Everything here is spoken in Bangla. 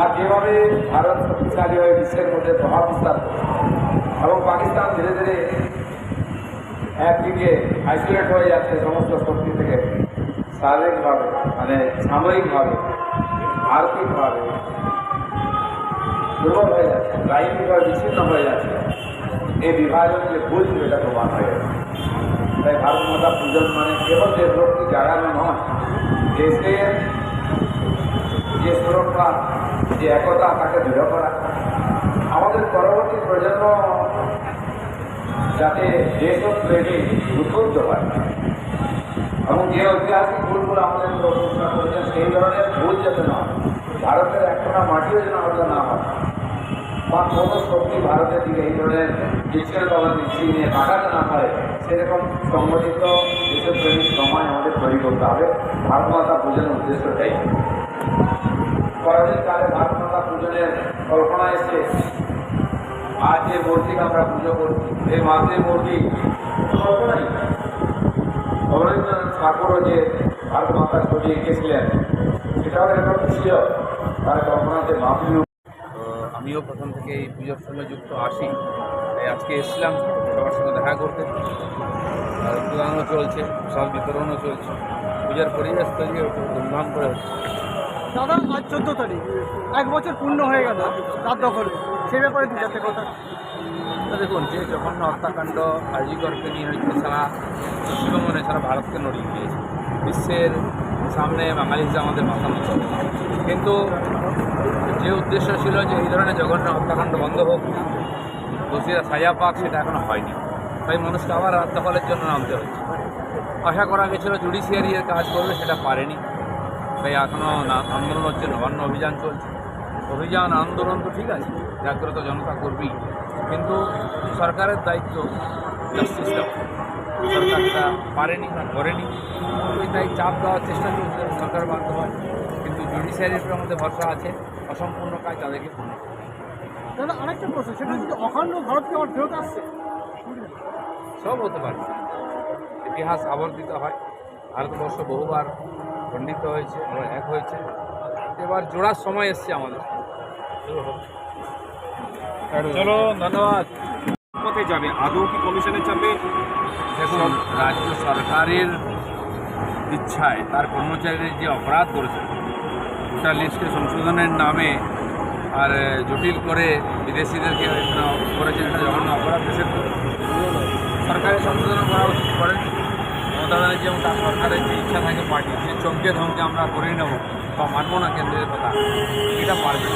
আর যেভাবে ভারত শক্তিশালী হয়ে বিশ্বের মধ্যে প্রভাব বিস্তার এবং পাকিস্তান ধীরে ধীরে একদিকে আইসোলেট হয়ে যাচ্ছে সমস্ত শক্তি থেকে শারীরিকভাবে মানে সাময়িকভাবে, আর্থিকভাবে দুর্বল হয়ে যাচ্ছে রাজনৈতিকভাবে বিচ্ছিন্ন হয়ে যাচ্ছে। এই বিভাজন যে ভুল এটা প্রমাণ হয়ে যাচ্ছে তাই ভারত মাতা পূজন মানে কেবল দেশভক্তি জাগানো নয় দেশের যে যে একতা তাকে দৃঢ় করা। আমাদের পরবর্তী প্রজন্ম যাতে দেশপ্রেমী উদ্বুদ্ধ হয়। এবং যে ঐতিহাসিক ভুলগুলো আমাদের প্রশ্ন করেছেন, সেই ধরনের ভুল যাতে না। ভারতের একটা মাটিও যেন আলাদা না হয়, বা কোনো শক্তি ভারতের দিকে এই ধরনের বিচ্ছিন্নতা দৃষ্টি নিয়ে কাটাতে না পারে, সেরকম সংগঠিত দেশপ্রেমিক সময় আমাদের তৈরি করতে হবে। ভারত মাতা পূজনের উদ্দেশ্যটাই পরদিন কালে ভারত মাতা পূজনের কল্পনা এসে আজ যে মূর্তিকে আমরা পুজো করছি, এই মাতৃ মূর্তি কল্পনাই। রবীন্দ্রনাথ ঠাকুরও যে ভারত মাতার ছবি এঁকেছিলেন, সেটাও এরকম ছিল তার কল্পনাতে মাতৃ আমিও প্রথম থেকে এই পুজোর সঙ্গে যুক্ত আসি। তাই আজকে এসেছিলাম সবার সঙ্গে দেখা করতে। আর রক্তদানও চলছে সব বিতরণও চলছে। পূজার পরিবেশ তৈরি ধুমধাম করে হচ্ছে। দাদা, আজ চোদ্দ তারিখ। এক বছর পূর্ণ হয়ে গেল রাত দখলে সে ব্যাপারে দু চারটে কথা। দেখুন, যে জঘন্য হত্যাকাণ্ড আর্জিকরকে নিয়ে হয়েছে সারা পশ্চিমবঙ্গে সারা ভারতকে নড়িয়ে দিয়েছে বিশ্বের সামনে বাঙালি হিসেবে আমাদের মাথা নত কিন্তু যে উদ্দেশ্য ছিল যে এই ধরনের জঘন্য হত্যাকাণ্ড বন্ধ হোক দোষীরা সাজা পাক, সেটা এখনও হয়নি। তাই মানুষকে আবার রাত জন্য নামতে হচ্ছে। আশা করা গেছিল জুডিশিয়ারি এর কাজ করবে, সেটা পারেনি। তাই এখনও আন্দোলন হচ্ছে নবান্ন অভিযান চলছে। অভিযান আন্দোলন তো ঠিক আছে জাগ্রত জনতা করবেই কিন্তু সরকারের দায়িত্ব জাস্টিস দেওয়া। সরকার পারেনি বা করেনি। ওই তাই চাপ দেওয়ার চেষ্টা চলছে সরকার বাধ্য হয় কিন্তু জুডিশিয়ারির উপর আমাদের ভরসা আছে অসম্পূর্ণ কাজ তাদেরকে পূর্ণ। দাদা আরেকটা প্রশ্ন সেটা হচ্ছে যে অখণ্ড ভারতকে আবার ফেরত আসছে? সব হতে পারে। ইতিহাস আবর্তিত হয়। ভারতবর্ষ বহুবার খণ্ডিত হয়েছে আবার এক হয়েছে। এবার জোড়ার সময় এসছে আমাদের। চলো ধন্যবাদ। পথে যাবে? আদৌ কি কমিশনের চাপে দেখুন রাজ্য সরকারের ইচ্ছায় তার কর্মচারীদের যে অপরাধ করেছে ভোটার লিস্টে সংশোধনের নামে আর জটিল করে বিদেশিদেরকে করেছেন এটা জঘন্য অপরাধ দেশের সরকারের সংশোধন করা উচিত করেন। মমতা ব্যানার্জি তার সরকারের যে ইচ্ছা থাকে পার্টি যে চমকে ধমকে আমরা করে নেব। বা মানব না কেন্দ্রের কথা। এটা পারবে